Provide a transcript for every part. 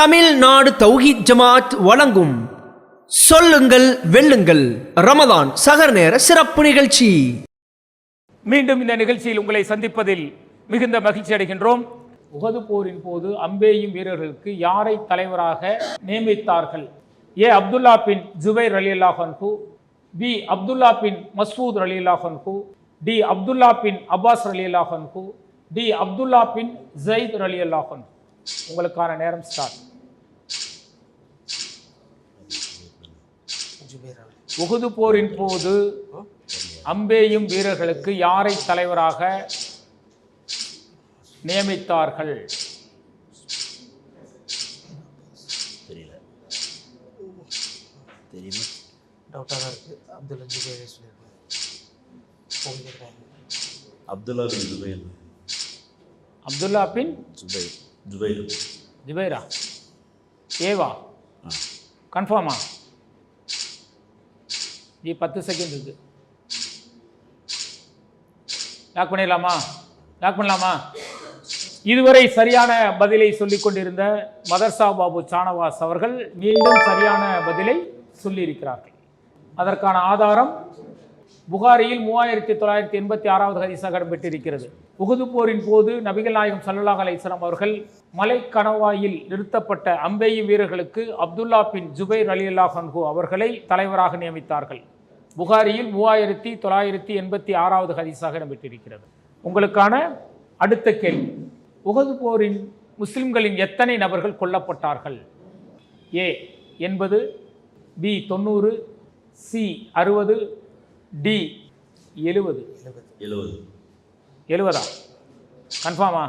தமிழ்நாடு தௌஹீத் ஜமாத் வழங்கும் சொல்லுங்கள் வெல்லுங்கள். ரமதான் சகர் நேர சிறப்பு நிகழ்ச்சி. மீண்டும் இந்த நிகழ்ச்சியில் உங்களை சந்திப்பதில் மிகுந்த மகிழ்ச்சி அடைகின்றோம். உகது போரின் போது அம்பேயும் வீரர்களுக்கு யாரை தலைவராக நியமித்தார்கள்? ஏ. அப்துல்லா பின் ஜுபைர் அலி அல்லாஹன்ஹு பி. அப்துல்லா பின் மசூத் அலி அல்லாஹன்ஹு டி. அப்துல்லா பின் அப்பாஸ் அலி அல்லாஹன்ஹு டி. அப்துல்லா பின் ஜயித் அலி அல்லாஹன் உங்களுக்கான நேரம் ஸ்டார்ட் உகுது போரின் போது அம்பேயும் வீரர்களுக்கு யாரை தலைவராக நியமித்தார்கள்? தெரியல. தெரியுமா? டவுட்டாக தான் இருக்குது அப்துல் ஜுபேரே சொல்லியிருக்கேன் போயிருக்காங்க அப்துல்லா பின் ஜுபைர் அப்துல்லா பின் ஜுபைர் ஜுபைர் ஜுபைரா ஏவா? ஆ. கன்ஃபார்மா ஜி பத்து செகண்ட் இருக்கு. லாக் பண்ணிடலாமா? லாக் பண்ணலாமா? இதுவரை சரியான பதிலை சொல்லிக் கொண்டிருந்த மதர்சா பாபு சானவாஸ் அவர்கள் மீண்டும் சரியான பதிலை சொல்லியிருக்கிறார்கள். அதற்கான ஆதாரம் புகாரியில் மூவாயிரத்தி தொள்ளாயிரத்தி எண்பத்தி ஆறாவது ஹதீஸாக இடம்பெற்றிருக்கிறது உகுது போரின் போது நபிகள் நாயகம் சல்லாஹ் அலைஹிஸ்ஸலாம் அவர்கள் மலை கணவாயில் நிறுத்தப்பட்ட அம்பேயு வீரர்களுக்கு அப்துல்லா பின் ஜுபைர் அலி அல்லாஹன்ஹூ அவர்களை தலைவராக நியமித்தார்கள். புகாரியில் மூவாயிரத்தி தொள்ளாயிரத்தி எண்பத்தி ஆறாவது ஹதீஸாக இடம்பெற்றிருக்கிறது. உங்களுக்கான அடுத்த கேள்வி. உகது போரின் முஸ்லிம்களின் எத்தனை நபர்கள் கொல்லப்பட்டார்கள்? ஏ எண்பது பி தொண்ணூறு சி அறுபது டி எழுபது. எழுபது. எழுபதா கன்ஃபார்மா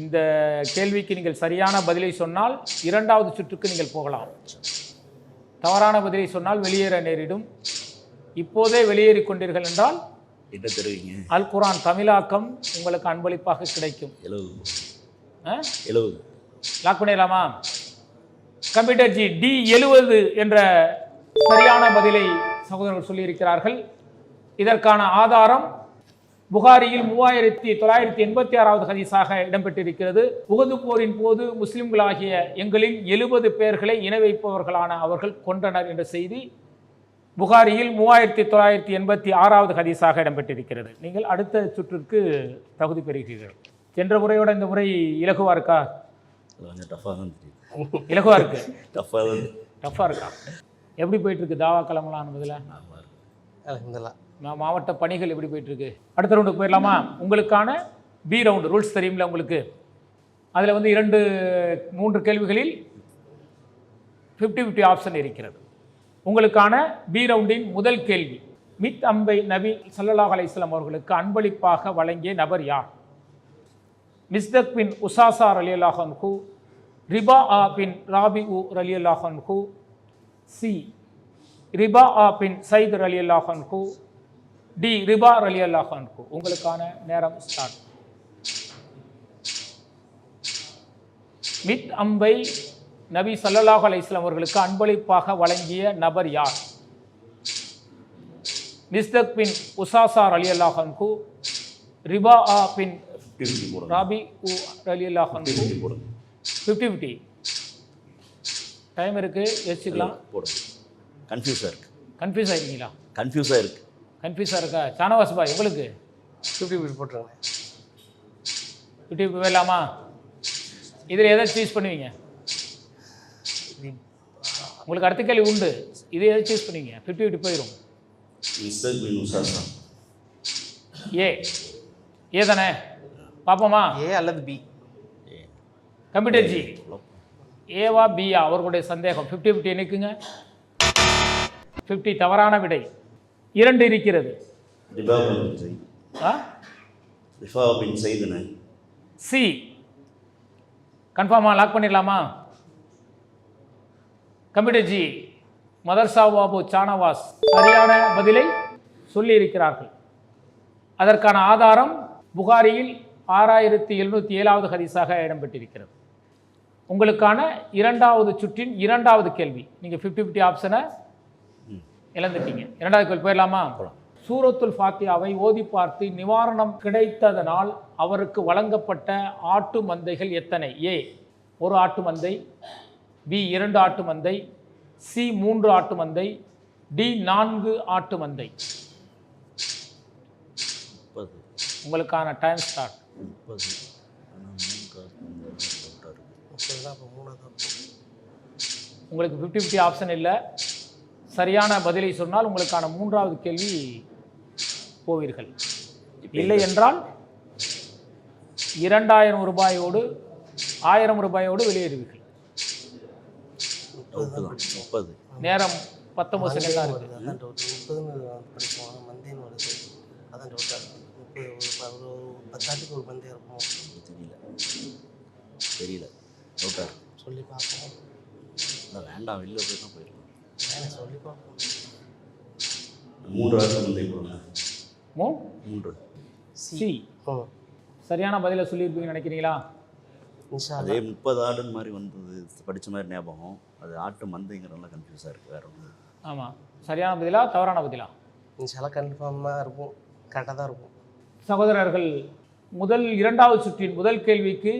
இந்த கேள்விக்கு நீங்கள் சரியான பதிலை சொன்னால் இரண்டாவது சுற்றுக்கு நீங்கள் போகலாம். தவறான பதிலை சொன்னால் வெளியேற நேரிடும். இப்போதே வெளியேறிக் கொண்டீர்கள் என்றால் என்ன தருவீங்க? அல் குரான் தமிழாக்கம் உங்களுக்கு அன்பளிப்பாக கிடைக்கும். எழுபது? எழுபது லாக் பண்ணிடலாமா? கம்ப்யூட்டர் ஜி டி எழுவது என்ற சரியான பதிலை சகோதரர்கள் சொல்லியிருக்கிறார்கள். இதற்கான ஆதாரம் புகாரியில் மூவாயிரத்தி தொள்ளாயிரத்தி எண்பத்தி ஆறாவது ஹதீஸாக இடம்பெற்றிருக்கிறது. உகது போரின் போது முஸ்லிம்களாகிய எங்களில் எழுபது பேர்களை இணை வைப்பவர்களான அவர்கள் கொன்றனர் என்ற செய்தி புகாரியில் மூவாயிரத்தி தொள்ளாயிரத்தி எண்பத்தி ஆறாவது ஹதீஸாக இடம்பெற்றிருக்கிறது. நீங்கள் அடுத்த சுற்றிற்கு தகுதி பெறுகிறீர்கள். சென்ற முறையோட இந்த முறை இலகுவா இருக்கா? அது கொஞ்சம் டஃப்பாக தான் தெரியுது. இலகுவா இருக்கு? டஃப்பாக இருக்கா? எப்படி போயிட்டு இருக்கு? தாவா கிளம்பலாம் இருக்கு. அலமதுல்லா மாவட்ட பணிகள் எப்படி போயிட்டுருக்கு? அடுத்த ரவுண்டுக்கு போயிடலாமா? உங்களுக்கான பி ரவுண்டு ரூல்ஸ் தெரியுமில்ல உங்களுக்கு? அதில் வந்து இரண்டு மூன்று கேள்விகளில் ஃபிஃப்டி ஃபிஃப்டி ஆப்ஷன் இருக்கிறது. உங்களுக்கான பி ரவுண்டின் முதல் கேள்வி மித் அம்பை நபி ஸல்லல்லாஹு அலைஹி அவர்களுக்கு அன்பளிப்பாக வழங்கிய நபர் யார்? மிஸ்தக் பின் உசாசார் அலி அல்லாஹன்ஹு ரிபா ஆ பின் ராபி உ அலி அல்லாஹன்ஹு சி ரிபா ஆ பின் சைத் அலி அல்லாஹன்ஹு டி ரிபா அலி அல்லாஹன்ஹு உங்களுக்கான நேரம் ஸ்டார்ட் மித் அம்பை நபி ஸல்லல்லாஹு அலைஹி வஸல்லம் அவர்களுக்கு அன்பளிப்பாக வழங்கிய நபர் யார்? மிஸ்தக் பின் உசாசார் அலி அல்லாஹன்ஹு ரிபா ஆ பின் ராபி உ அலி அல்லாஹன்ஹு ஃபிஃப்டி ஃபிஃப்டி டைம் இருக்குது யோசிச்சுக்கலாம். கன்ஃபியூஸாக இருக்கு. கன்ஃபியூஸ் ஆகிருக்கீங்களா கன்ஃபியூஸாக இருக்கு. கன்ஃபியூஸாக இருக்கா? சானவாஸ் பாய் உங்களுக்கு ஃபிஃப்டி ஃபிஃப்டி போட்டுருங்க ஃபிஃப்டி போயிடலாமா? இதில் எதை சூஸ் பண்ணுவீங்க? உங்களுக்கு அடுத்த கேள்வி உண்டு. இதை எதை சூஸ் பண்ணுவீங்க? ஃபிஃப்டி ஃபிஃப்டி போயிடும் ஏ ஏ தானே? பார்ப்போமா? ஏ அல்லது பி கம்ப்யூட்டர் ஜி ஏவா பியா அவர்களுடைய சந்தேகம். ஃபிஃப்டி ஃபிஃப்டி நிற்குங்க ஃபிஃப்டி தவறான விடை. இரண்டு இருக்கிறது. சி கன்ஃபார்மா லாக் பண்ணிடலாமா? கம்ப்யூட்டர் ஜி மதர்சா பாபு சானவாஸ் சரியான பதிலை சொல்லி இருக்கிறார்கள் அதற்கான ஆதாரம் புகாரியில் ஆறாயிரத்தி எழுநூற்றி ஏழாவது ஹதீஸாக இடம்பெற்றிருக்கிறது. உங்களுக்கான இரண்டாவது சுற்றின் இரண்டாவது கேள்வி. நீங்கள் ஃபிஃப்டி ஃபிஃப்டி ஆப்ஷனை இழந்துட்டீங்க. இரண்டாவது கேள்வி போயிடலாமா? சூரத்துல் ஃபாத்தியாவை ஓதி பார்த்து நிவாரணம் கிடைத்ததனால் அவருக்கு வழங்கப்பட்ட ஆட்டு மந்தைகள் எத்தனை? ஏ ஒரு ஆட்டு மந்தை பி இரண்டு ஆட்டு மந்தை சி மூன்று ஆட்டு மந்தை டி நான்கு ஆட்டு மந்தை. உங்களுக்கான டைம் ஸ்டார்ட் உங்களுக்கு ஃபிஃப்டி ஃபிஃப்டி ஆப்ஷன் இல்லை. சரியான பதிலை சொன்னால் உங்களுக்கான மூன்றாவது கேள்வி போவீர்கள். இல்லை என்றால் இரண்டாயிரம் ரூபாயோடு ஆயிரம் ரூபாயோடு வெளியேறுவீர்கள். நேரம் பத்தொம்பது செகண்ட் தான் இருக்குது தெரியல. தெரியல. டவுட்டாக இருக்கு. சொல்லி பார்ப்போம். வேண்டாம் வெளில போய் தான் பார்ப்போம் மூன்று ஆட்டு மந்தை போடுங்க மூ? மூன்று. சி. சரியான பதிலை சொல்லியிருப்பீங்கன்னு நினைக்கிறீங்களா? அதே முப்பது ஆடுன்னு மாதிரி வந்தது படித்த மாதிரி ஞாபகம். அது ஆட்டு மந்தைங்கிறதுனால கன்ஃபியூஸாக இருக்குது வேறு ஒன்று ஆமாம் சரியான பதிலா தவறான பதிலா? இன்ஷால்லா கன்ஃபார்மாக இருக்கும் கரெக்டாக தான் இருக்கும். சகோதரர்கள் முதல் இரண்டாவது சுற்றின் முதல் கேள்விக்கு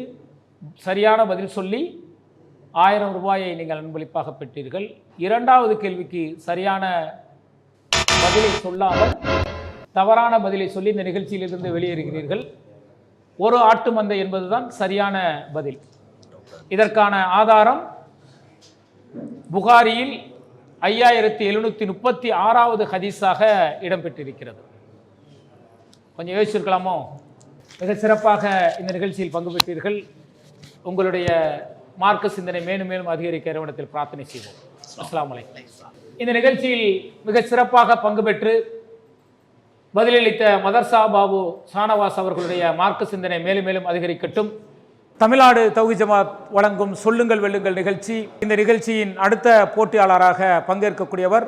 சரியான பதில் சொல்லி ஆயிரம் ரூபாயை நீங்கள் அன்பளிப்பாக பெற்றீர்கள். இரண்டாவது கேள்விக்கு சரியான பதிலை சொல்லாமல் தவறான பதிலை சொல்லி இந்த நிகழ்ச்சியிலிருந்து வெளியேறுகிறீர்கள். ஒரு ஆட்டு மந்தை என்பதுதான் சரியான பதில். இதற்கான ஆதாரம் புகாரியில் ஐயாயிரத்தி எழுநூற்றி முப்பத்தி ஆறாவது ஹதீஸாக இடம்பெற்றிருக்கிறது. கொஞ்சம் யோசிச்சிருக்கலாமோ? மிக சிறப்பாக இந்த நிகழ்ச்சியில் பங்கு பெற்றீர்கள். உங்களுடைய மார்க்க சிந்தனை மேலும் மேலும் அதிகரிக்க இறைவனத்தில் பிரார்த்தனை செய்வோம். அஸ்லாம் இந்த நிகழ்ச்சியில் மிக சிறப்பாக பங்கு பெற்று பதிலளித்த மதர்சா பாபு சானவாஸ் அவர்களுடைய மார்க்க சிந்தனை மேலும் மேலும் அதிகரிக்கட்டும். தமிழ்நாடு தௌஹி ஜமாத் வழங்கும் சொல்லுங்கள் வெல்லுங்கள் நிகழ்ச்சி. இந்த நிகழ்ச்சியின் அடுத்த போட்டியாளராக பங்கேற்கக்கூடியவர்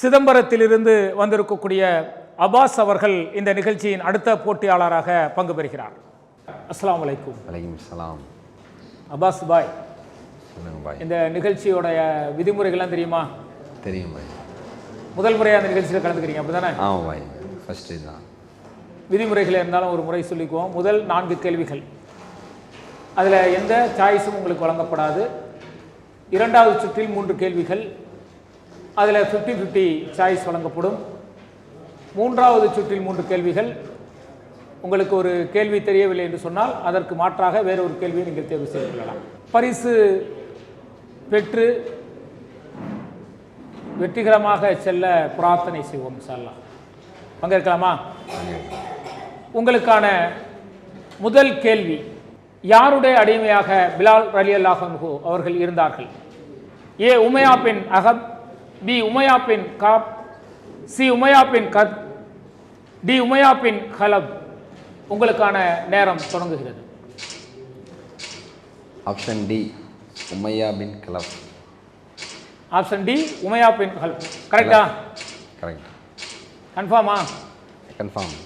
சிதம்பரத்திலிருந்து வந்திருக்கக்கூடிய அபாஸ் அவர்கள் இந்த நிகழ்ச்சியின் அடுத்த போட்டியாளராக பங்கு பெறுகிறார். அஸ்லாம் அலைக்கும். வலைக்கம் சலாம். அபாஸ் பாய். பாய். இந்த நிகழ்ச்சியோடைய விதிமுறைகள்லாம் தெரியுமா? தெரியும் பாய். முதல் முறையாக அந்த நிகழ்ச்சியில் கலந்துக்கிறீங்க அப்படிதானே? ஆமாம் பாய். ஃபஸ்ட்டு இதுதான் விதிமுறைகள் இருந்தாலும் ஒரு முறை சொல்லிக்குவோம். முதல் நான்கு கேள்விகள். அதில் எந்த சாய்ஸும் உங்களுக்கு வழங்கப்படாது. இரண்டாவது சுற்றில் மூன்று கேள்விகள். அதில் ஃபிஃப்டி ஃபிஃப்டி சாய்ஸ் வழங்கப்படும். மூன்றாவது சுற்றில் மூன்று கேள்விகள். உங்களுக்கு ஒரு கேள்வி தெரியவில்லை என்று சொன்னால் அதற்கு மாற்றாக வேற ஒரு கேள்வியை நீங்கள் தேர்வு செய்து கொள்ளலாம். பரிசு பெற்று வெற்றிகரமாக செல்ல பிரார்த்தனை செய்வோம் இன்ஷா பங்கேற்கலாமா உங்களுக்கான முதல் கேள்வி யாருடைய அடிமையாக பிலால் ரலி அல்லாஹன்ஹு அவர்கள் இருந்தார்கள்? ஏ உமையா பின் அகப் பி உமையா பின் காப் சி உமையா பின் கத் டி உமையா பின் ஹலப் உங்களுக்கான நேரம் தொடங்குகிறது. ஆப்ஷன் டி உமையா பின் கலப் ஆப்ஷன் டி உமையா பின் ஹலப் கரெக்டா கரெக்ட் கன்ஃபார்மா கன்ஃபார்ம்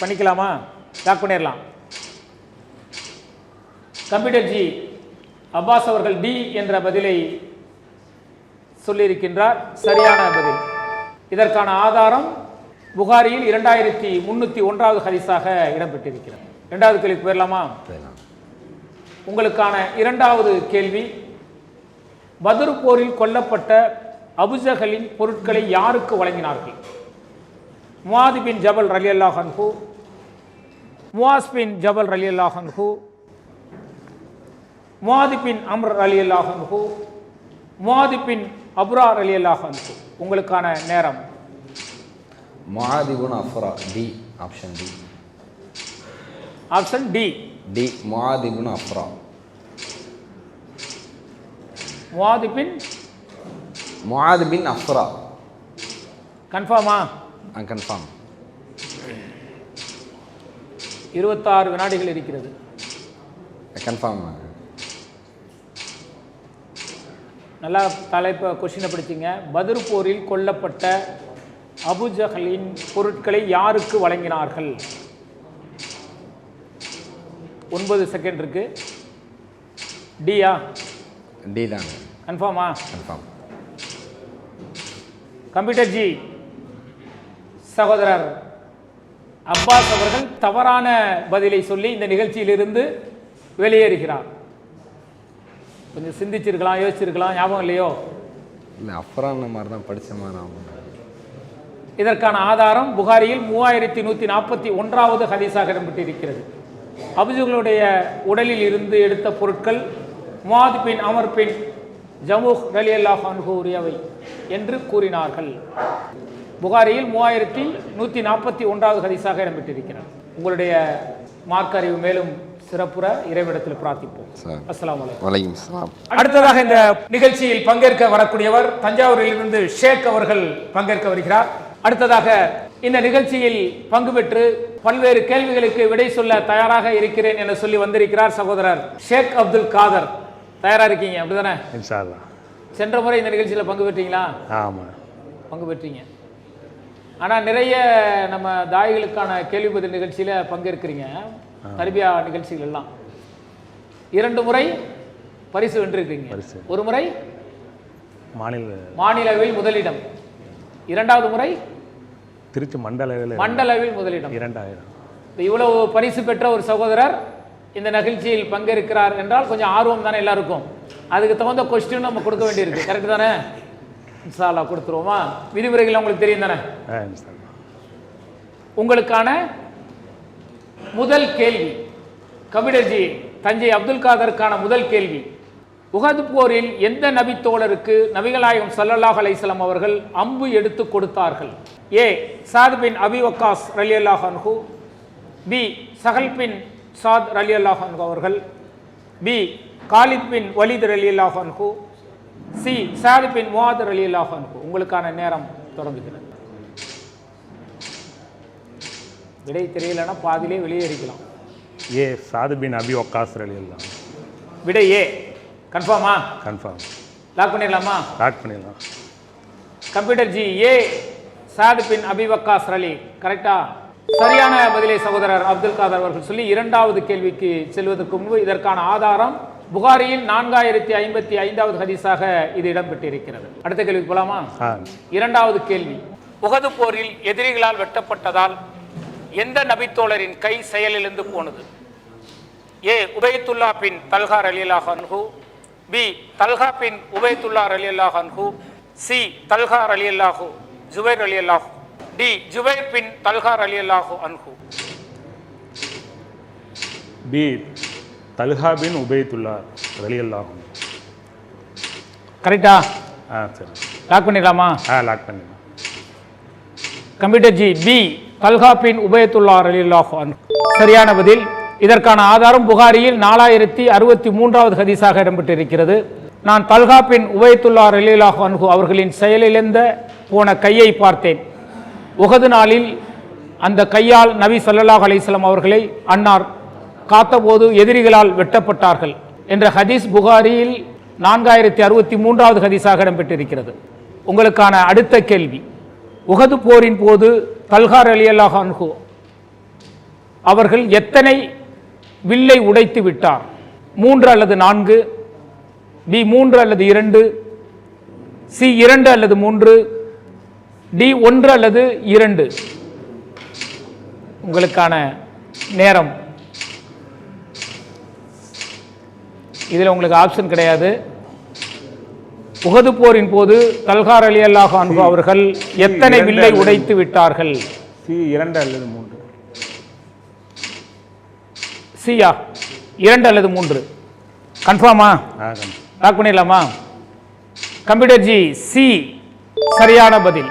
பண்ணிக்கலாமா? லாக் பண்ணிடலாம். கம்ப்யூட்டர் ஜி அப்பாஸ் அவர்கள் டி என்ற பதிலை சொல்லியிருக்கின்றார். சரியான பதில். இதற்கான ஆதாரம் புகாரியில் இரண்டாயிரத்தி முன்னூற்றி ஒன்றாவது ஹரிசாக இடம்பெற்றிருக்கிறது. இரண்டாவது கேள்வி போயிடலாமா உங்களுக்கான இரண்டாவது கேள்வி பத்ர் போரில் கொல்லப்பட்ட அபுஜஹலின் பொருட்களை யாருக்கு வழங்கினார்கள்? முவாதி பின் ஜபல் ரலி அல்லாஹன்ஹு முவாஸ் பின் ஜபல் ரலி அல்லாஹன்ஹு முவாதி பின் அம்ர் அலி அல்லாஹன்ஹு முவாதி பின் அப்ரார் அலி அல்லாஹன்ஹு உங்களுக்கான நேரம். முஆதிபுன் Afra D option D. Option D D முஆதிபுன் அஃப்ரா. முவாதி பின் முஆத் பின் அஃப்ரா கன்ஃபார்மா கன்ஃபார்ம் இருபத்தாறு வினாடிகள் இருக்கிறது. கன்ஃபார்ம் நல்லா தலைப்பை கொஷினை படிச்சிங்க. பத்ர் போரில் கொல்லப்பட்ட அபுஜஹலின் பொருட்களை யாருக்கு வழங்கினார்கள்? ஒன்பது செகண்ட் இருக்கு. டியா டி தாங்க. கன்ஃபார்மா கன்ஃபார்ம் கம்ப்யூட்டர் ஜி. சகோதரர் அப்பாஸ் அவர்கள் தவறான பதிலை சொல்லி இந்த நிகழ்ச்சியிலிருந்து வெளியேறுகிறார். கொஞ்சம் சிந்திச்சிருக்கலாம் யோசிச்சிருக்கலாம் ஞாபகம் இல்லையோ? இல்லை அஃப்ரான மாதிரி தான் படித்த மாதிரி ஆகும். இதற்கான ஆதாரம் புகாரியில் மூவாயிரத்தி நூற்றி நாற்பத்தி ஒன்றாவது ஹதீஸாக இடம்பெற்றிருக்கிறது. அபுஜுகளுடைய உடலில் இருந்து எடுத்த பொருட்கள் முவாத் பின் அமர் பின் ஜமுஹ் ரலி அல்லாஹ் உரியவை என்று கூறினார்கள். புகாரியில் மூவாயிரத்தி நூற்றி நாற்பத்தி ஒன்றாவது ஹதீஸாக இடம்பெற்றிருக்கிறது. உங்களுடைய மார்க்க அறிவு மேலும் சிறப்புற இறைவிடத்தில் பிரார்த்திப்போம். அலைக்கும். வலைக்கும் அடுத்ததாக இந்த நிகழ்ச்சியில் பங்கேற்க வரக்கூடியவர் தஞ்சாவூரில் இருந்து ஷேக் அவர்கள் பங்கேற்க வருகிறார். அடுத்ததாக இந்த நிகழ்ச்சியில் பங்கு பெற்று பல்வேறு கேள்விகளுக்கு விடை சொல்ல தயாராக இருக்கிறேன் என சொல்லி வந்திருக்கிறார் சகோதரர் ஷேக் அப்துல் காதர். தயாரா இருக்கீங்க அப்படிதானே? சென்ற முறை இந்த நிகழ்ச்சியில் பங்கு பெற்றீங்களா? ஆமாம் பங்கு பெற்றீங்க. ஆனால் நிறைய நம்ம தாய்களுக்கான கேள்வி பதில் நிகழ்ச்சியில் பங்கேற்கிறீங்க தர்பியா நிகழ்ச்சிகள் எல்லாம். இரண்டு முறை பரிசு வென்றிருக்கீங்க பரிசு. ஒரு முறை மாநில மாநிலவில் முதலிடம். இரண்டாவது முறை திருச்சி மண்டலவில் முதலிடம். இரண்டாயிரம். இவ்வளவு பரிசு பெற்ற ஒரு சகோதரர் இந்த நிகழ்ச்சியில் பங்கேற்கிறார் என்றால் கொஞ்சம் ஆர்வம் தானே எல்லாருக்கும். அதுக்கு தகுந்த கொஸ்டின் நம்ம கொடுக்க வேண்டியிருக்கு. கரெக்ட் தானே? இன்ஷால்லா கொடுத்துருவோமா? விதிமுறைகள் உங்களுக்கு தெரியும் தானே. உங்களுக்கான முதல் கேள்வி. கபிடர்ஜி தஞ்சை அப்துல் காதருக்கான முதல் கேள்வி. உகது போரில் எந்த நபி தோழருக்கு நபிகளாயகம் ஸல்லல்லாஹு அலைஹி வஸல்லம் அவர்கள் அம்பு எடுத்து கொடுத்தார்கள்? ஏ. சாத் பின் அபி வக்காஸ் ரலியல்லாஹு அன்ஹு. பி. சஹல் பின் சாத் ரலியல்லாஹு அன்ஹு அவர்கள். பி. காலித் பின் வலித் ரலியல்லாஹு அன்ஹு. சி. சாத் பின் முவாத் ரலியல்லாஹு அன்ஹு. உங்களுக்கான நேரம் தொடங்குகிறது. விடை தெரியலன்னா பாதியிலே வெளியே இருக்கலாம் ஏ. சாது பின் அபி ஒக்காஸ் அலி எல்லாம் விடை ஏ. கன்ஃபார்மா கன்ஃபார்ம் லாக் பண்ணிடலாமா? லாக் பண்ணிடலாம். Computer ji A Saad bin அபிவக்காஸ் அலி கரெக்டா சரியான பதிலை சகோதரர் அப்துல் காதர் அவர்கள் சொல்லி இரண்டாவது கேள்விக்கு செல்வதற்கு முன்பு இதற்கான ஆதாரம் புகாரியில் நான்காயிரத்தி ஐம்பத்தி ஐந்தாவது ஹதீஸாக இது இடம்பெற்றிருக்கிறது. அடுத்த கேள்விக்கு போலாமா? இரண்டாவது கேள்வி. உகது போரில் எதிரிகளால் வெட்டப்பட்டதால் எந்த நபித்தோழரின் கை செயலிழந்து போனது? ஏ உபயத்துல்லா பின் தல்ஹார் அலியல்லாஹ் அன்ஹு. பி. தல்ஹா பின் உபயத்துல்லா அலியல்லாஹ் அன்ஹு சி. தல்ஹார் அலியல்லாஹு ஜுபைர் அலியல்லாஹு டி. ஜுபைர் பின் தல்ஹார் அலியல்லாஹு அன்ஹு. பி. தல்ஹா பின் உபயத்துல்லா அலி அல்லாஹும் கரெக்டா? ஆ சரி. லாக் பண்ணிடலாமா ஆ லாக் பண்ணிடலாம் computer ji. B. Talha bin Ubaidullah ரலியல்லாஹு அன்ஹு. சரியான பதில். இதற்கான ஆதாரம் புகாரியில் நாலாயிரத்தி அறுபத்தி மூன்றாவது ஹதீஸாக இடம்பெற்றிருக்கிறது. நான் தல்கா பின் உபயத்துல்லா ரலீலாஹ் அன்ஹு அவர்களின் செயலிழந்த போன கையை பார்த்தேன். உகது நாளில் அந்த கையால் நபி ஸல்லல்லாஹு அலிஸ்லாம் அவர்களை அன்னார் காத்தபோது எதிரிகளால் வெட்டப்பட்டார்கள் என்ற ஹதீஸ் புகாரியில் நான்காயிரத்தி அறுபத்தி மூன்றாவது ஹதீஸாக இடம்பெற்றிருக்கிறது. உங்களுக்கான அடுத்த கேள்வி. உகது போரின் போது தல்கார் அலி அல்லாஹ் அன்ஹு அவர்கள் எத்தனை வில்லை உடைத்து விட்டார். மூன்று அல்லது நான்கு பி மூன்று அல்லது இரண்டு சி இரண்டு அல்லது மூன்று டி ஒன்று அல்லது இரண்டு. உங்களுக்கான நேரம். இதில் உங்களுக்கு ஆப்ஷன் கிடையாது. உகது போரின் போது தல்கார் அலி அல்லாஹ் அவர்கள் எத்தனை வில்லை உடைத்து விட்டார்கள்? சி இரண்டு அல்லது மூன்று. சியா இரண்டு அல்லது மூன்று. கன்ஃபார்மா லாக் பண்ணிடலாமா? கம்ப்யூட்டர் ஜி சி சரியான பதில்.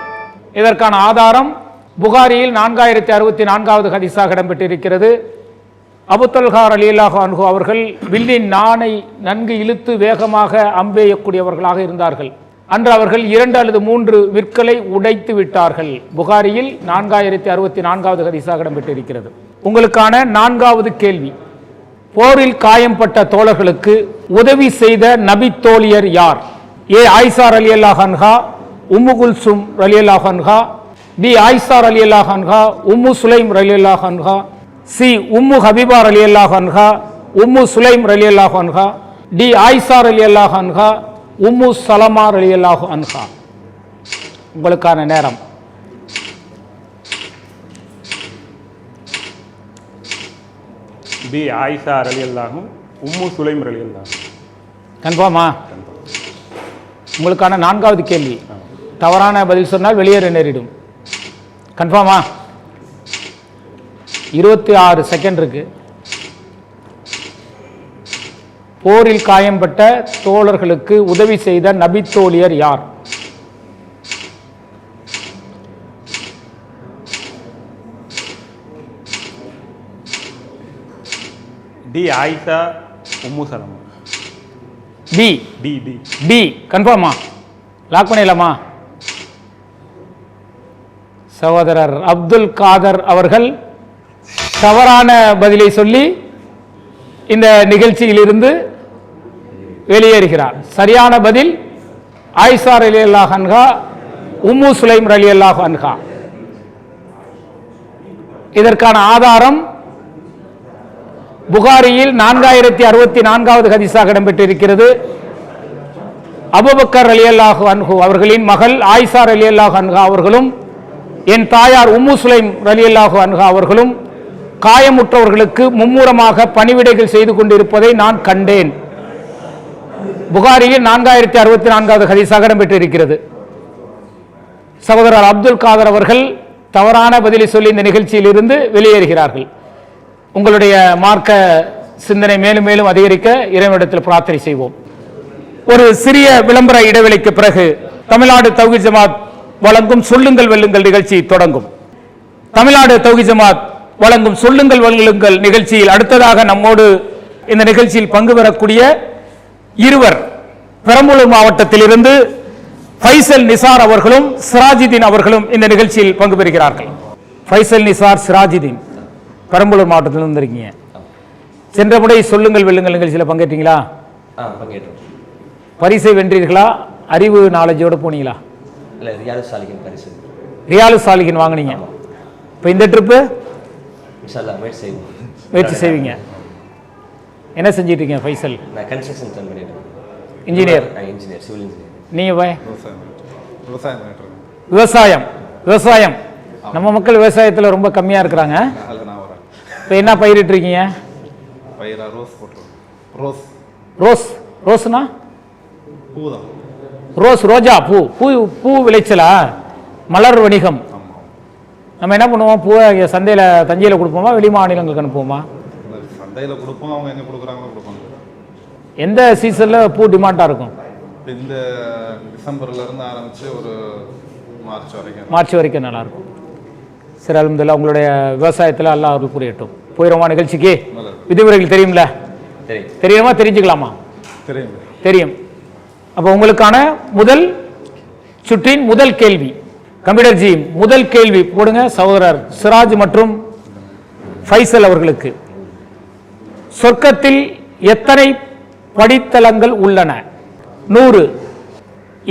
இதற்கான ஆதாரம் புகாரியில் நான்காயிரத்தி அறுபத்தி நான்காவது ஹதீஸாக இடம்பெற்றிருக்கிறது. அபுத்தல்கார் அலியல்லாஹு அன்ஹு அவர்கள் வில்லின் நாணை நன்கு இழுத்து வேகமாக அம்பெய்யக்கூடியவர்களாக இருந்தார்கள். அன்று அவர்கள் இரண்டு அல்லது மூன்று விற்களை உடைத்து விட்டார்கள். புகாரியில் நான்காயிரத்தி அறுபத்தி நான்காவது ஹதீஸாக இடம்பெற்றிருக்கிறது. உங்களுக்கான நான்காவது கேள்வி. போரில் காயம்பட்ட தோழர்களுக்கு உதவி செய்த நபி தோழியர் யார்? ஏ ஆயிசார் அலி அல்லாஹ் அன்ஹா உம்மு குல்சும் அலி அல்லாஹ் அன்ஹா பி ஆயிசார் அலி அல்லாஹ் உம்மு சுலைம் அலி அல்லாஹ் சி உம்மு ஹபீபார் அலி அல்லாஹ் உம்மு சுலைம் அலி அல்லாஹ் டி ஆயிசார் அலி அல்லாஹ் உம்மு சலமார் அலி அல்லாஹ் அன்ஹா. உங்களுக்கான நேரம். பி ஆயிஷா அலி அல்லாஹும் உம்மு சுலைம் அலி அல்லாஹும் கன்ஃபார்மா. உங்களுக்கான நான்காவது கேள்வி. தவறான பதில் சொன்னால் வெளியேற நேரிடும். கன்ஃபார்மா? இருபத்தி ஆறு செகண்ட் இருக்கு. போரில் காயம்பட்ட தோழர்களுக்கு உதவி செய்த நபித்தோழியர் யார்? டி ஆயிஷா உம்மு Salma? B D D. D. கன்ஃபார்மா லாக் பண்ணிடலாமா? சகோதரர் அப்துல் காதர் அவர்கள் தவறான பதிலை சொல்லி இந்த நிகழ்ச்சியிலிருந்து வெளியேறுகிறார். சரியான பதில் ஆயிஷா அலி அல்லாஹ் அன்ஹா உம்மு சுலைம் அலி அல்லாஹ் அன்ஹா. இதற்கான ஆதாரம் புகாரியில் நான்காயிரத்தி அறுபத்தி நான்காவது ஹதீஸாக இடம்பெற்றிருக்கிறது. அபுபக்கர் அலி அல்லாஹு அன்ஹு அவர்களின் மகள் ஆயிசார் அலி அல்லாஹு அன்ஹா அவர்களும் என் தாயார் உம்மு சுலைம் அலி அல்லாஹு அன்ஹா அவர்களும் காயமுற்றவர்களுக்கு மும்முரமாக பணிவிடைகள் செய்து கொண்டிருப்பதை நான் கண்டேன். புகாரியில் நான்காயிரத்தி அறுபத்தி நான்காவது ஹதீஸாக இடம்பெற்றிருக்கிறது. சகோதரர் அப்துல் காதர் அவர்கள் தவறான பதிலை சொல்லி இந்த நிகழ்ச்சியிலிருந்து வெளியேறுகிறார்கள். உங்களுடைய மார்க்க சிந்தனை மேலும் மேலும் அதிகரிக்க இறைவனிடத்தில் பிரார்த்தனை செய்வோம். ஒரு சிறிய விளம்பர இடைவெளிக்கு பிறகு தமிழ்நாடு தௌஹி ஜமாத் வழங்கும் சொல்லுங்கள் வெல்லுங்கள் நிகழ்ச்சி தொடங்கும். தமிழ்நாடு தௌஹி ஜமாத் வழங்கும் சொல்லுங்கள் வெல்லுங்கள் நிகழ்ச்சியில் அடுத்ததாக நம்மோடு இந்த நிகழ்ச்சியில் பங்கு பெறக்கூடிய இருவர். பெரம்பலூர் மாவட்டத்திலிருந்து ஃபைசல் நிசார் அவர்களும் சிராஜிதீன் அவர்களும் இந்த நிகழ்ச்சியில் பங்கு பெறுகிறார்கள். ஃபைசல் நிசார் சிராஜிதீன். பெரம்பலூர் மாவட்டத்தில் வந்திருக்கீங்க. சென்ற முறை சொல்லுங்கள் வெல்லுங்கள் நிகழ்ச்சியில் பங்கேற்றீங்களா? பரிசை வென்றீர்களா? அறிவு நாலேஜோட போனீங்களா? இல்லை ரியாது சாலிகின் பரிசு. ரியாலு சாலிகின் வாங்குனீங்க இப்போ இந்த ட்ரிப்பு? முயற்சி செய்வோம். முயற்சி செய்வீங்க. என்ன செஞ்சிட்டு இருக்கீங்க ஃபைசல்? நான் கன்ஸ்ட்ரக்ஷன் இன்ஜினியர் நான் இன்ஜினியர் சிவில் இன்ஜினியர் நீங்கள் போய் விவசாயம் விவசாயம் நம்ம மக்கள் விவசாயத்தில் ரொம்ப கம்மியாக இருக்கிறாங்க. இப்போ என்ன பயிரிட்டு இருக்கீங்க பயிராக ரோஸ் போட்டுருவேன் ரோஸ். ரோஸ் ரோஸ்னா? பூ தான் ரோஸ் ரோஜா பூ. பூ பூ விளைச்சலா? மலர் வணிகம். நம்ம என்ன பண்ணுவோம்? பூவை சந்தையில் தஞ்சையில் கொடுப்போமா? வெளி மாநிலங்களுக்கு அனுப்புவோமா? சந்தையில் கொடுப்போம். அவங்க எங்கே கொடுக்குறாங்களோ கொடுப்பாங்க. எந்த சீசனில் பூ டிமாண்டாக இருக்கும்? இந்த டிசம்பர்ல இருந்து ஆரம்பிச்சு ஒரு மார்ச் வரைக்கும். மார்ச் வரைக்கும் நல்லாயிருக்கும் சரி அலமதுல்லா உங்களுடைய விவசாயத்தில் எல்லாம் அருள் புரியட்டும். போயிடுமா நிகழ்ச்சிக்கு. விதிமுறைகள் தெரியும்ல? தெரியும். தெரியுமா தெரிஞ்சுக்கலாமா? தெரியும். தெரியும். அப்போ உங்களுக்கான முதல் சுற்றின் முதல் கேள்வி. கம்ப்யூட்டர் ஜி முதல் கேள்வி போடுங்க சகோதரர் சிராஜ் மற்றும் ஃபைசல் அவர்களுக்கு. சொர்க்கத்தில் எத்தனை படித்தளங்கள் உள்ளன? நூறு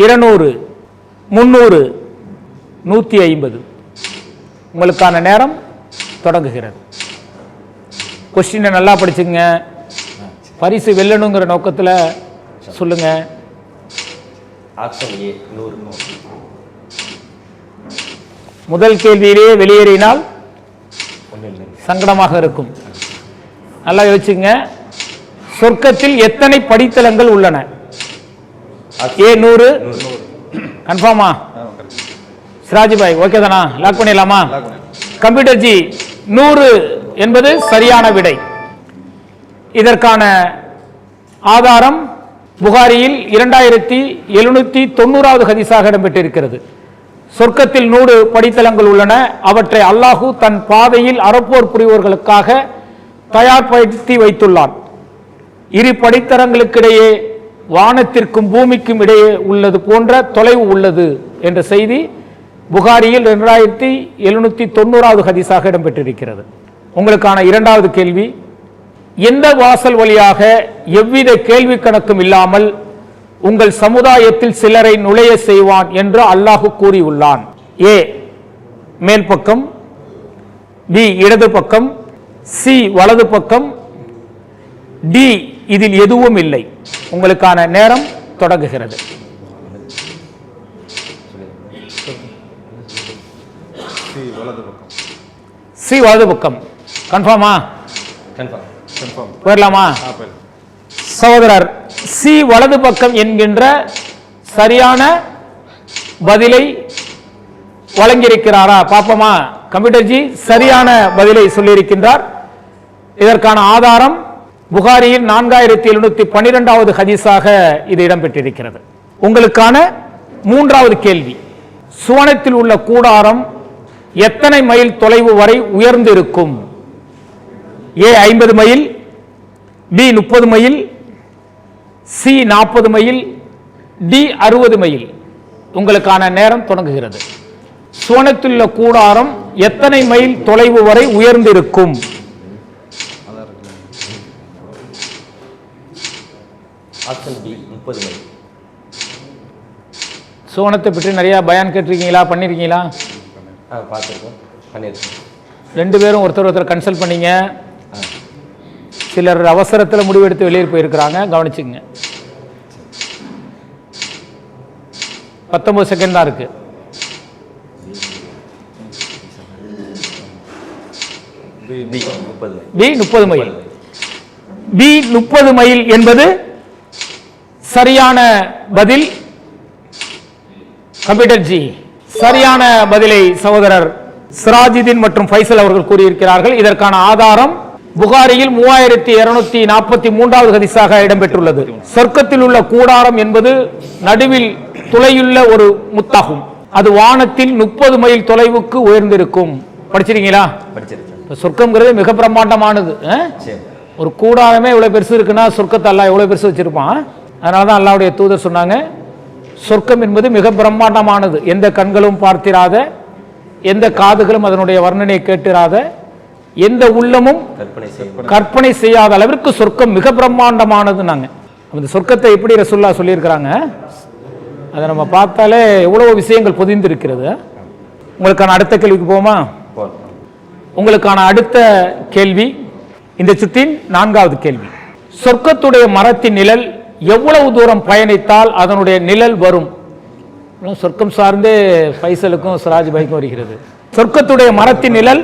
இருநூறு முன்னூறு நூற்றி ஐம்பது. உங்களுக்கான நேரம் தொடங்குகிறது. கொஸ்டினை நல்லா படிச்சுங்க பரிசு வெல்லணுங்கிற நோக்கத்தில் சொல்லுங்க. முதல் கேள்வியிலேயே வெளியேறினால் சங்கடமாக இருக்கும். நல்லா யோசிச்சுங்க சொர்க்கத்தில் எத்தனை படித்தளங்கள் உள்ளன? ஏ நூறு. கன்ஃபார்மா சிராஜி பாய் ஓகே தானா? லாக் பண்ணிடலாமா? கம்ப்யூட்டர் ஜி நூறு என்பது சரியான விடை. இதற்கான ஆதாரம் புகாரியில் இரண்டாயிரத்தி எழுநூத்தி தொண்ணூறாவது ஹதீஸாக இடம்பெற்றிருக்கிறது. சொர்க்கத்தில் நூறு படித்தளங்கள் உள்ளன. அவற்றை அல்லாஹு தன் பாதையில் அறப்போர் புரிவோர்களுக்காக தயார்படுத்தி வைத்துள்ளான். இரு படித்தரங்களுக்கிடையே வானத்திற்கும் பூமிக்கும் இடையே உள்ளது போன்ற தொலைவு உள்ளது என்ற செய்தி புகாரியில் இரண்டாயிரத்தி எழுநூத்தி தொண்ணூறாவது ஹதீஸாக இடம்பெற்றிருக்கிறது. உங்களுக்கான இரண்டாவது கேள்வி எந்த வாசல் வழியாக எவ்வித கேள்வி கணக்கும் இல்லாமல் உங்கள் சமுதாயத்தில் சிலரை நுழைய செய்வான் என்று அல்லாஹு கூறியுள்ளான். ஏ மேல் பக்கம் பி இடது பக்கம் சி வலது பக்கம் டி இதில் எதுவும் இல்லை. உங்களுக்கான நேரம் தொடங்குகிறது சி வலது பக்கம் சி வலது பக்கம் கன்ஃபார்மா கன்ஃபார்ம் கன்ஃபார்ம் போயிடலாமா. சகோதரர் சி வலது பக்கம் என்கின்ற சரியான பதிலை வழங்கியிருக்கிறாரா? பாப்போமா கம்ப்யூட்டர்ஜி சரியான பதிலை சொல்லியிருக்கின்றார். இதற்கான ஆதாரம் புகாரியில் நான்காயிரத்தி எழுநூத்தி பன்னிரெண்டாவது ஹதீஸாக இது இடம்பெற்றிருக்கிறது. உங்களுக்கான மூன்றாவது கேள்வி. சுவனத்தில் உள்ள கூடாரம் எத்தனை மைல் தொலைவு வரை உயர்ந்திருக்கும்? ஏ ஐம்பது மைல் பி முப்பது மைல் சி நாற்பது மைல் டி அறுபது மைல். உங்களுக்கான நேரம் தொடங்குகிறது. சுவனத்துள்ள கூடாரம் எத்தனை மைல் தொலைவு வரை உயர்ந்திருக்கும்? சுவனத்தை பற்றி நிறைய பயான் கேட்டிருக்கீங்களா? பண்ணியிருக்கீங்களா ஆ பார்த்துருக்கோம். பண்ணியிருக்கோம். ரெண்டு பேரும் ஒருத்தர் ஒருத்தர் கன்சல்ட் பண்ணீங்க. சிலர் அவசரத்தில் முடிவெடுத்து வெளியே போயிருக்கிறாங்க. கவனிச்சுங்க பத்தொன்பது செகண்ட் தான் இருக்கு. பி முப்பது மைல் பி முப்பது மைல். பி முப்பது மைல் என்பது சரியான பதில். கம்ப்யூட்டர் ஜி சரியான பதிலை சகோதரர் சிராஜுதீன் மற்றும் ஃபைசல் அவர்கள் கூறியிருக்கிறார்கள். இதற்கான ஆதாரம் புகாரியில் மூவாயிரத்தி இருநூத்தி நாற்பத்தி மூன்றாவது ஹதீஸாக இடம்பெற்றுள்ளது. சொர்க்கத்தில் உள்ள கூடாரம் என்பது நடுவில் துளையுள்ள ஒரு முத்தாகும். அது வானத்தில் முப்பது மைல் தொலைவுக்கு உயர்ந்திருக்கும். படிச்சிருக்கீங்களா? சொர்க்கம்ங்கிறது மிக பிரம்மாண்டமானது ஒரு கூடாரமே இவ்வளவு பெருசு இருக்குன்னா சொர்க்கத்தை அல்லாஹ் எவ்வளவு பெருசு வச்சிருப்பான்? அதனால தான் அல்லாஹ்வுடைய தூதர் சொன்னாங்க சொர்க்கம் என்பது மிக பிரம்மாண்டமானது. எந்த கண்களும் பார்த்திராத எந்த காதுகளும் அதனுடைய வர்ணனையை கேட்டிராத எந்த உள்ளமும் கற்பனை செய்ய கற்பனை செய்யாத அளவிற்கு சொர்க்கம் மிக பிரம்மாண்டமானது நாங்க அந்த சொர்க்கத்தை எப்படி ரசுல்லா சொல்லியிருக்கிறாங்க? அதை நம்ம பார்த்தாலே எவ்வளவு விஷயங்கள் பொதிந்திருக்கிறது. உங்களுக்கான அடுத்த கேள்விக்கு போமா உங்களுக்கான அடுத்த கேள்வி இந்த சுற்றின் நான்காவது கேள்வி. சொர்க்கத்துடைய மரத்தின் நிழல் எவ்வளவு தூரம் பயணித்தால் அதனுடைய நிழல் வரும்? சொர்க்கம் சார்ந்தே ஃபைசலுக்கும் சிராஜ் பைக்கும் வருகிறது. சொர்க்கத்துடைய மரத்தின் நிழல்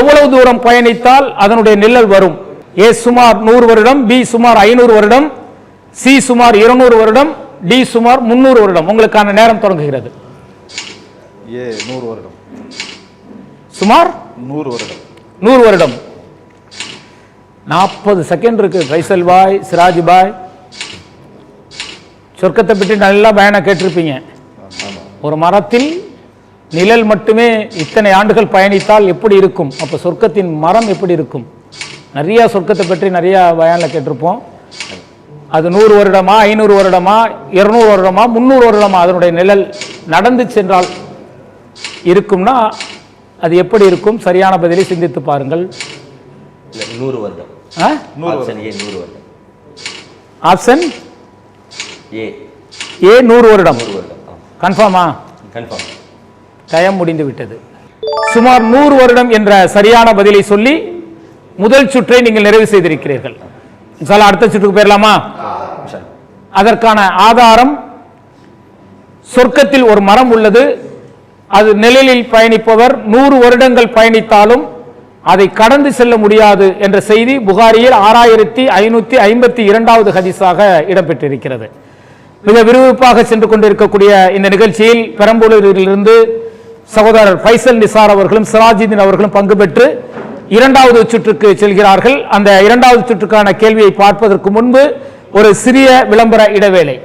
எவ்வளவு தூரம் பயணித்தால் அதனுடைய நிழல் வரும்? ஏ சுமார் நூறு வருடம் பி சுமார் ஐநூறு வருடம் சி சுமார் இருநூறு வருடம் டி சுமார் முன்னூறு வருடம். உங்களுக்கான நேரம் தொடங்குகிறது. ஏ நூறு வருடம். சுமார் நூறு வருடம். நூறு வருடம். நாற்பது செகண்ட் இருக்கு. ஃபைசல் பாய் சிராஜ் பாய் சொர்க்கத்தை பற்றி நல்லா பயணம் கேட்டிருப்பீங்க. ஒரு மரத்தில் நிழல் மட்டுமே இத்தனை ஆண்டுகள் பயணித்தால் எப்படி இருக்கும்? அப்போ சொர்க்கத்தின் மரம் எப்படி இருக்கும்? நிறைய சொர்க்கத்தை பற்றி நிறைய பயானில் கேட்டிருப்போம். அது நூறு வருடமா ஐநூறு வருடமா இருநூறு வருடமா முந்நூறு வருடமா அதனுடைய நிழல் நடந்து சென்றால் இருக்கும்னா அது எப்படி இருக்கும்? சரியான பதிலை சிந்தித்து பாருங்கள். நூறு வருடம்? Option A. ஏ நூறு வருடம். கன்ஃபார்மா கன்ஃபார்ம் டயம் முடிந்து விட்டது. சுமார் நூறு வருடம் என்ற சரியான பதிலை சொல்லி முதல் சுற்றை நீங்கள் நிறைவு செய்திருக்கிறீர்கள். இன்ஷால்லா அடுத்த சுற்றுக்கு போயிடலாமா சரி அதற்கான ஆதாரம் சொர்க்கத்தில் ஒரு மரம் உள்ளது. அது நிழலில் பயணிப்பவர் நூறு வருடங்கள் பயணித்தாலும் அதை கடந்து செல்ல முடியாது என்ற செய்தி புகாரியில் ஆறாயிரத்தி ஐநூத்தி ஐம்பத்தி இரண்டாவது ஹதீஸாக இடம்பெற்றிருக்கிறது. மிக விறுவிறுப்பாக சென்று கொண்டிருக்கக்கூடிய இந்த நிகழ்ச்சியில் பெரம்பலூரிலிருந்து சகோதரர் ஃபைசல் நிசார் அவர்களும் சிராஜுதீன் அவர்களும் பங்கு பெற்று இரண்டாவது சுற்றுக்கு செல்கிறார்கள். அந்த இரண்டாவது சுற்றுக்கான கேள்வியை பார்ப்பதற்கு முன்பு ஒரு சிறிய விளம்பர இடைவேளை.